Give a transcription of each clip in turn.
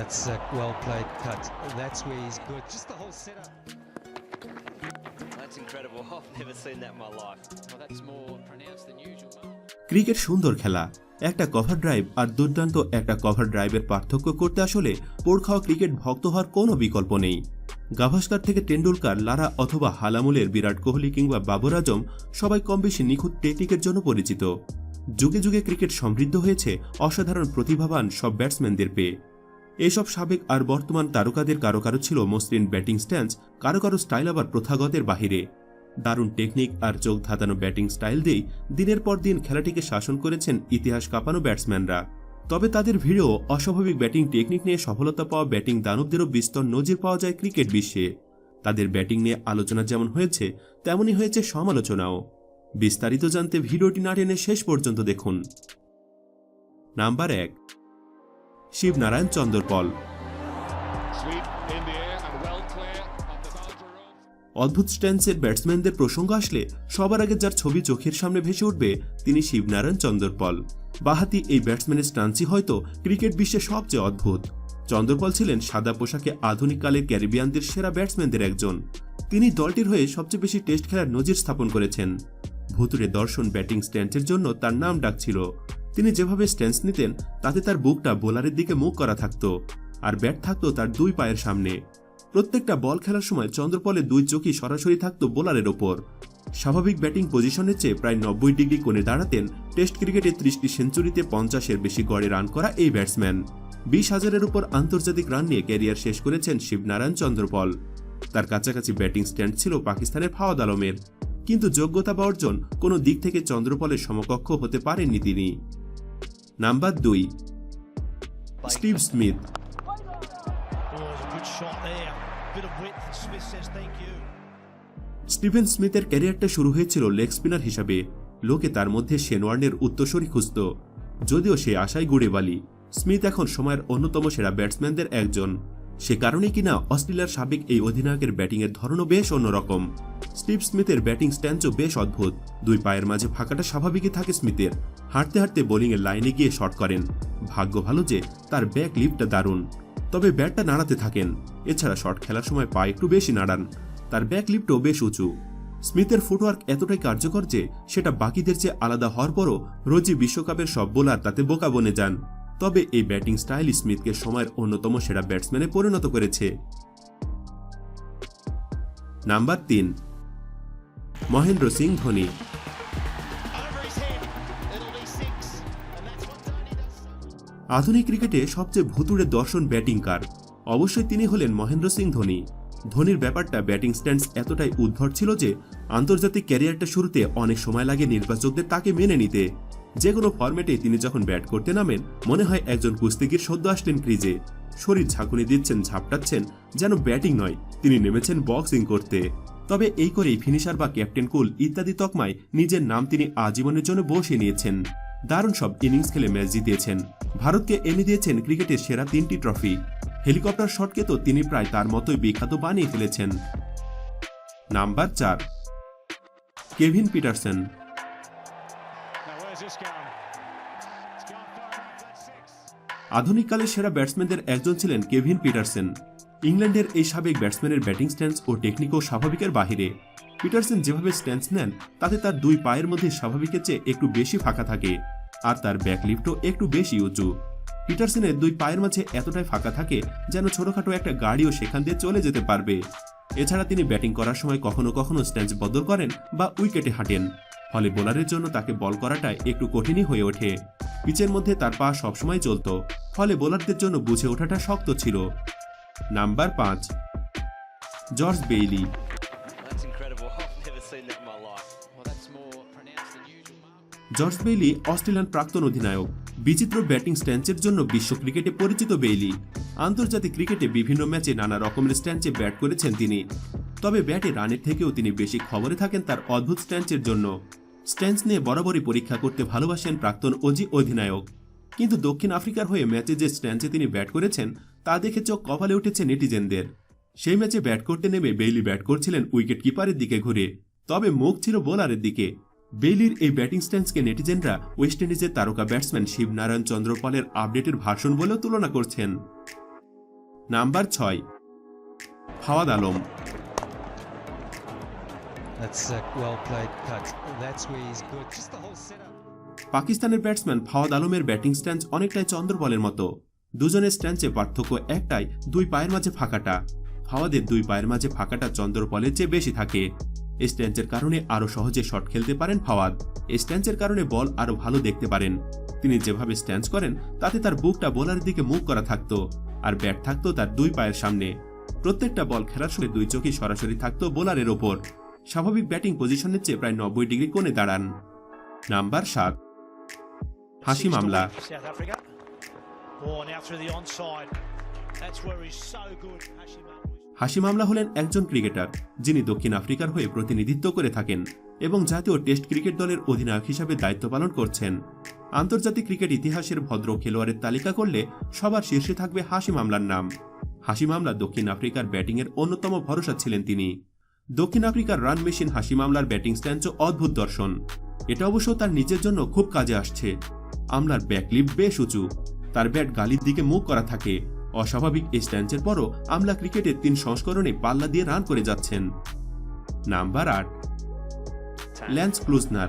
That's a well played cut. That's where he's good. Just the whole setup. That's incredible. I've never seen that in my life. Well, that's more pronounced than usual, cricket সুন্দর খেলা একটা cover drive আর দুর্দান্ত একটা cover ড্রাইভের পার্থক্য করতে আসলে পোড় খাওয়া ক্রিকেট ভক্ত হওয়ার কোনো বিকল্প নেই গাভাস্কার থেকে টেন্ডুলকার লারা অথবা হালামুলের বিরাট কোহলি কিংবা বাবর আজম সবাই কম বেশি নিখুঁত টেকনিকের জন্য পরিচিত যুগে যুগে ক্রিকেট সমৃদ্ধ হয়েছে অসাধারণ প্রতিভাবান সব ব্যাটসম্যানদের পেয়ে এসব সাবেক আর বর্তমান তারকাদের কারও কারও ছিল মসৃণ ব্যাটিং স্ট্যান্স, কারও কারও স্টাইল আবার প্রথাগতের বাহিরে। দারুণ টেকনিক আর চোখ ধাঁধানো ব্যাটিং স্টাইল দিয়েই দিনের পর দিন খেলাটিকে শাসন করেছেন ইতিহাস কাঁপানো ব্যাটসম্যানরা। তবে তাদের ভিড়েও অস্বাভাবিক ব্যাটিং টেকনিক নিয়ে সফলতা পাওয়া ব্যাটিং দানবদেরও বিস্তর নজির পাওয়া যায় ক্রিকেট বিশ্বে। তাদের ব্যাটিং নিয়ে আলোচনা যেমন হয়েছে, তেমনই হয়েছে সমালোচনাও। বিস্তারিত জানতে ভিডিওটি না টেনে শেষ পর্যন্ত দেখুন। নাম্বার এক শিবনারায়ণ চন্দরপল. অদ্ভুত স্ট্যান্সের ব্যাটসম্যানদের প্রসঙ্গ আসলে সবার আগে যার ছবি চোখের সামনে ভেসে উঠবে তিনি শিবনারায়ণ চন্দরপল বাহাতি এই ব্যাটসম্যানের স্টান্সই হয়তো ক্রিকেট বিশ্বে সবচেয়ে অদ্ভুত। চন্দরপল ছিলেন সাদা পোশাকে আধুনিক কালের ক্যারিবিয়ানদের সেরা ব্যাটসম্যানদের একজন। তিনি দলটির হয়ে সবচেয়ে বেশি টেস্ট খেলার নজির স্থাপন করেছেন। ভুতুরে দর্শন ব্যাটিং স্ট্যান্সের জন্য তার নাম ডাকছিল। তিনি যেভাবে স্ট্যান্স নিতেন, তাতে তার বুকটা বোলারের দিকে মুখ করা থাকতো আর ব্যাট থাকত তার দুই পায়ের সামনে। প্রত্যেকটা বল খেলার সময় চন্দ্রপলের দুই চোখই সরাসরি থাকতো বোলারের ওপর। স্বাভাবিক ব্যাটিং পজিশনের চেয়ে প্রায় নব্বই ডিগ্রি কোণে দাঁড়াতেন টেস্ট ক্রিকেটে ত্রিশটি সেঞ্চুরিতে পঞ্চাশের বেশি গড়ে রান করা এই ব্যাটসম্যান। বিশ হাজারের উপর আন্তর্জাতিক রান নিয়ে ক্যারিয়ার শেষ করেছেন শিবনারায়ণ চন্দ্রপল। তার কাছাকাছি ব্যাটিং স্ট্যান্ড ছিল পাকিস্তানের ফাওয়াদ আলমের। কিন্তু যোগ্যতা বা অর্জন কোনো দিক থেকে চন্দ্রপলের সমকক্ষ হতে পারেননি তিনি। নাম্বার দুই স্টিভ স্মিথ. স্টিভেন স্মিথের ক্যারিয়ারটা শুরু হয়েছিল লেগ স্পিনার হিসাবে। লোকে তার মধ্যে শেনওয়ার্নের উত্তরসূরি খুঁজত। যদিও সে আশায় গুড়ে বালি। স্মিথ এখন সময়ের অন্যতম সেরা ব্যাটসম্যানদের একজন। সে কারণে কিনা অস্ট্রেলিয়ার সাবেক এই অধিনায়কের ব্যাটিংয়ের ধরনও বেশ অন্যরকম। স্টিভ স্মিথের ব্যাটিং স্ট্যান্সও বেশ অদ্ভুত। দুই পায়ের মাঝে ফাঁকাটা স্বাভাবিকই থাকে স্মিথের। হাঁটতে হাঁটতে বোলিংয়ের লাইনে গিয়ে শট করেন। ভাগ্য ভালো যে তার ব্যাক লিফটটা দারুণ। তবে ব্যাটটা নাড়াতে থাকেন। এছাড়া শট খেলার সময় পা একটু বেশি নাড়ান। তার ব্যাক লিফটও বেশ উঁচু। স্মিথের ফুটওয়ার্ক এতটাই কার্যকর যে সেটা বাকিদের চেয়ে আলাদা হওয়ার পরও রোজি বিশ্বকাপের সব বোলার তাতে বোকা বনে যান। তবে এই ব্যাটিং স্টাইল স্মিথকে সময়ের অন্যতম সেরা ব্যাটসম্যানে পরিণত করেছে। নাম্বার তিন, মহেন্দ্র সিং ধোনি. আধুনিক ক্রিকেটে সবচেয়ে ভুতুড়ে দর্শন ব্যাটিং কার? অবশ্যই তিনি হলেন মহেন্দ্র সিং ধোনি। ধোনির ব্যাপারটা ব্যাটিং স্ট্যান্ডস এতটাই উদ্ভট ছিল যে আন্তর্জাতিক ক্যারিয়ারটা শুরুতে অনেক সময় লাগে নির্বাচকদের তাকে মেনে নিতে। যে কোনো ফরম্যাটে তিনি যখন ব্যাট করতে নামেন, মনে হয় একজন কুস্তিগির সদ্য আসলেন ক্রিজে শরীর ঝাঁকুনি দিচ্ছেন, ঝাপটাচ্ছেন, যেন ব্যাটিং নয়, তিনি নেমেছেন বক্সিং করতে। তবে এই করেই ফিনিশার বা ক্যাপ্টেন কুল ইত্যাদি তকমায় নিজের নাম তিনি আজীবনের জন্য বসিয়ে নিয়েছেন। দারুণ সব ইনিংস খেলে ম্যাচ জিতিয়েছেন ভারতকে এনে দিয়েছেন ক্রিকেটের সেরা তিনটি ট্রফি হেলিকপ্টার শটকে তো তিনি প্রায় তার মতোই বিখ্যাত বানিয়ে ফেলেছেন। নাম্বার চার। কেভিন পিটারসন আধুনিককালের সেরা ব্যাটসম্যানদের একজন ছিলেন কেভিন পিটারসেন। ইংল্যান্ডের এই সাবেক ব্যাটসম্যানের ব্যাটিং স্ট্যান্স ও টেকনিকও স্বাভাবিকের বাহিরে। পিটারসেন যেভাবে স্ট্যান্স নেন, তাতে তার দুই পায়ের মধ্যে স্বাভাবিকের চেয়ে একটু বেশি ফাঁকা থাকে আর তার ব্যাকলিফটও একটু বেশি উঁচু। পিটারসেনের দুই পায়ের মাঝে এতটাই ফাঁকা থাকে যেন ছোটখাটো একটা গাড়িও সেখান দিয়ে চলে যেতে পারবে। এছাড়া তিনি ব্যাটিং করার সময় কখনো কখনো স্ট্যান্স বদল করেন বা উইকেটে হাঁটেন, ফলে বোলারের জন্য তাকে বল করাটা একটু কঠিনই হয়ে ওঠে। পিচের মধ্যে তার পা সবসময় চলত। ফলে বোলারদের জন্য বুঝে ওঠাটা শক্ত ছিল। নাম্বার পাঁচ George Bailey. George Bailey Australian প্রাক্তন অধিনায়ক। বিচিত্র ব্যাটিং স্ট্যান্সের জন্য বিশ্ব ক্রিকেটে পরিচিত বেইলি। আন্তর্জাতিক ক্রিকেটে বিভিন্ন ম্যাচে নানা রকমের স্ট্যান্সে ব্যাট করেছেন তিনি। তবে ব্যাটে রানের থেকেও তিনি বেশি খবরে থাকেন তার অদ্ভুত স্ট্যান্সের জন্য। স্ট্যান্স নিয়ে বরাবরই পরীক্ষা করতে ভালোবাসেন প্রাক্তন অজি অধিনায়ক। কিন্তু দক্ষিণ আফ্রিকার হয়ে ম্যাচে যে স্ট্যান্সে তিনি ব্যাট করেছেন, তা দেখে চোখ কপালে উঠেছে নেটিজেনদের সেই ম্যাচে ব্যাট করতে নেমে বেইলি ব্যাট করছিলেন উইকেট কিপারের দিকে ঘুরে তবে মুখ ছিল বোলারের দিকে বেইলির এই ব্যাটিং স্ট্যান্সকে নেটিজেনরা ওয়েস্ট ইন্ডিজের তারকা ব্যাটসম্যান শিবনারায়ণ চন্দ্রপালের আপডেটের ভাষণ বলেও তুলনা করছেন নাম্বার ছয়, Fawad Alam That's a well played cut. That's where he's good. Just the whole setup. পাকিস্তানের ব্যাটসম্যান ফাওয়াদ আলমের ব্যাটিং স্ট্যান্স অনেকটাই চন্দ্রবলের মতো। দুজনের স্ট্যান্সে পার্থক্য একটাই, দুই পায়ের মাঝে ফাঁকাটা। ফাওয়াদের দুই পায়ের মাঝে ফাঁকাটা চন্দ্রপলের চেয়ে বেশি থাকে। স্ট্যান্সের কারণে আরও সহজে শট খেলতে পারেন ফাওয়াদ। স্ট্যান্সের কারণে বল আরও ভালো দেখতে পারেন। তিনি যেভাবে স্ট্যান্স করেন, তাতে তার বুকটা বোলারের দিকে মুখ করা থাকতো, আর ব্যাট থাকতো তার দুই পায়ের সামনে। প্রত্যেকটা বল খেলার সময় দুই চোখই সরাসরি থাকতো বোলারের ওপর। স্বাভাবিক ব্যাটিং পজিশনের চেয়ে প্রায় নব্বই ডিগ্রি কোণে দাঁড়ান। নাম্বার সাত। To মামলা. হাসি মামলা হলেন একজন ক্রিকেটার যিনি দক্ষিণ আফ্রিকার হয়ে প্রতিনিধিত্ব করে থাকেন এবং জাতীয় টেস্ট ক্রিকেট দলের অধিনায়ক হিসাবে দায়িত্ব পালন করছেন। আন্তর্জাতিক ক্রিকেট ইতিহাসের ভদ্র খেলোয়াড়ের তালিকা করলে সবার শীর্ষে থাকবে হাসি মামলার নাম। হাসি মামলা দক্ষিণ আফ্রিকার ব্যাটিংয়ের অন্যতম ভরসা ছিলেন তিনি। দক্ষিণ আফ্রিকার রান মেশিন হাসি মামলার ব্যাটিং স্ট্যান্সও অদ্ভুত দর্শন। এটা অবশ্য তার নিজের জন্য খুব কাজে আসছে। আমলার ব্যাকলিপ বেশ উঁচু। তার ব্যাট গালির দিকে মুখ করা থাকে। অস্বাভাবিক এই স্ট্যান্সের পরও আমলা ক্রিকেটের তিন সংস্করণে পাল্লা দিয়ে রান করে যাচ্ছেন। নাম্বার আট ল্যান্স ক্লুজনার.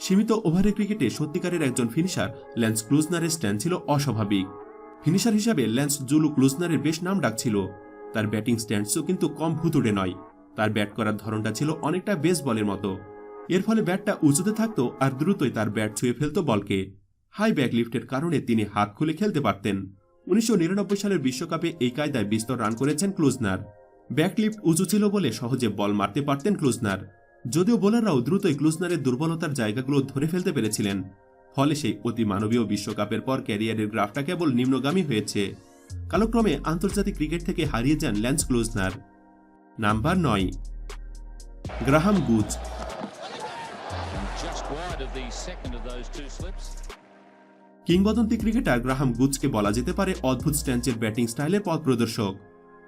সীমিত ওভারের ক্রিকেটে সত্যিকারের একজন ফিনিশার ল্যান্স ক্লুজনারের স্ট্যান্ড ছিল অস্বাভাবিক। ফিনিশার হিসাবে ল্যান্স জুলু ক্লুজনারের বেশ নাম ডাকছিল। তার ব্যাটিং স্ট্যান্ডসও কিন্তু কম ভুতুড়ে নয়। তার ব্যাট করার ধরনটা ছিল অনেকটা বেস বলের মতো। এর ফলে ব্যাটটা উঁচুতে থাকত আর দ্রুতই তার ব্যাট ছুঁয়ে ফেলত বলকে। হাই ব্যাক লিফটের কারণে তিনি হাত খুলে খেলতে পারতেন। উনিশশো নিরানব্বই সালের বিশ্বকাপে এই কায়দায় বিস্তর রান করেছেন ক্লুজনার। ব্যাকলিফট উঁচু ছিল বলে সহজে বল মারতে পারতেন ক্লুজনার। যদিও বোলাররাও দ্রুতই ক্লুজনারের দুর্বলতার জায়গাগুলো ধরে ফেলতে পেরেছিলেন। ফলে সেই অতি মানবীয় বিশ্বকাপের পর ক্যারিয়ারের গ্রাফটা কেবল নিম্নগামী হয়েছে। কালক্রমে আন্তর্জাতিক ক্রিকেট থেকে হারিয়ে যান ল্যান্স ক্লুজনার। নাম্বার নয়। Graham Gooch. কিংবদন্তি ক্রিকেটার গ্রাহাম গুজকে বলা যেতে পারে অদ্ভুত স্ট্যান্সের ব্যাটিং স্টাইলের পথ প্রদর্শক।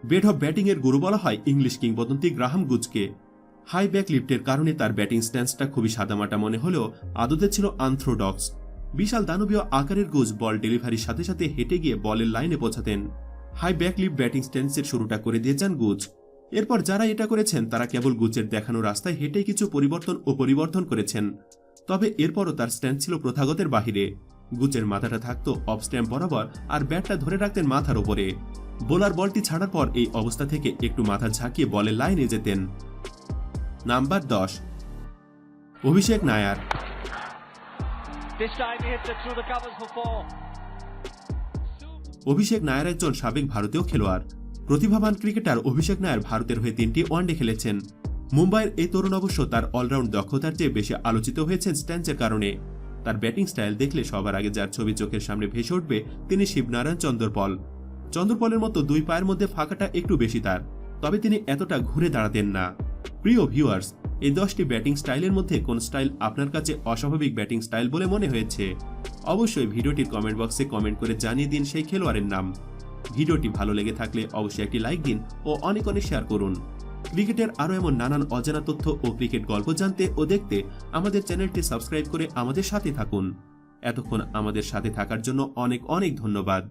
বেড অফ ব্যাটিংয়ের গুরু বলা হয় ইংলিশ কিংবদন্তি গ্রাহাম গুজকে। হাই ব্যাক লিফটের কারণে তার ব্যাটিং স্ট্যান্সটা খুবই সাদামাটা মনে হলেও আদতে ছিল আন্থ্রোডক্স। বিশাল দানবীয় আকারের গুজ বল ডেলিভারির সাথে সাথে হেঁটে গিয়ে বলের লাইনে পৌঁছাতেন। হাই ব্যাক লিফট ব্যাটিং স্ট্যান্সের শুরুটা করে দিয়ে যান গুজ। এরপর যারা এটা করেছেন তারা কেবল গুজের দেখানো রাস্তায় হেঁটে কিছু পরিবর্তন ও পরিবর্তন করেছেন। তবে এরপরও তার স্ট্যান্ড ছিল প্রথাগতের বাহিরে। গুচের মাথাটা থাকতো অফ স্ট্যাম্প বরাবর আর ব্যাটটা ধরে রাখতেন মাথার ওপরে। বোলার বলটি ছাড়ার পর এই অবস্থা থেকে একটু মাথা ঝাঁকিয়ে বলের লাইনে যেতেন। নাম্বার দশ অভিষেক নায়ার. অভিষেক নায়ার একজন সাবেক ভারতীয় খেলোয়াড়। প্রতিভাবান ক্রিকেটার অভিষেক নায়ার ভারতের হয়ে তিনটি ওয়ানডে খেলেছেন। মুম্বাইয়ের এই তরুণ অবশ্য তার অলরাউন্ড দক্ষতার চেয়ে বেশি আলোচিত হয়েছেন স্ট্যান্সের কারণে। তার ব্যাটিং স্টাইল দেখলে সবার আগে যার ছবি চোখের সামনে ভেসে উঠবে তিনি শিবনারায়ণ চন্দ্রপল। চন্দ্রপলের মতো দুই পায়ের মধ্যে ফাঁকাটা একটু বেশি তার, তবে তিনি এতটা ঘুরে দাঁড়াতেন না। প্রিয় ভিউয়ার্স, এই দশটি ব্যাটিং স্টাইলের মধ্যে কোন স্টাইল আপনার কাছে অস্বাভাবিক ব্যাটিং স্টাইল বলে মনে হয়েছে? অবশ্যই ভিডিওটির কমেন্ট বক্সে কমেন্ট করে জানিয়ে দিন সেই খেলোয়াড়ের নাম। ভিডিওটি ভালো লেগে থাকলে অবশ্যই একটি লাইক দিন ও অনেক অনেক শেয়ার করুন। ক্রিকেটের আরও এমন নানান অজানা তথ্য ও ক্রিকেট গল্প জানতে ও দেখতে আমাদের চ্যানেলটি সাবস্ক্রাইব করে আমাদের সাথে থাকুন। এতক্ষণ আমাদের সাথে থাকার জন্য অনেক অনেক ধন্যবাদ।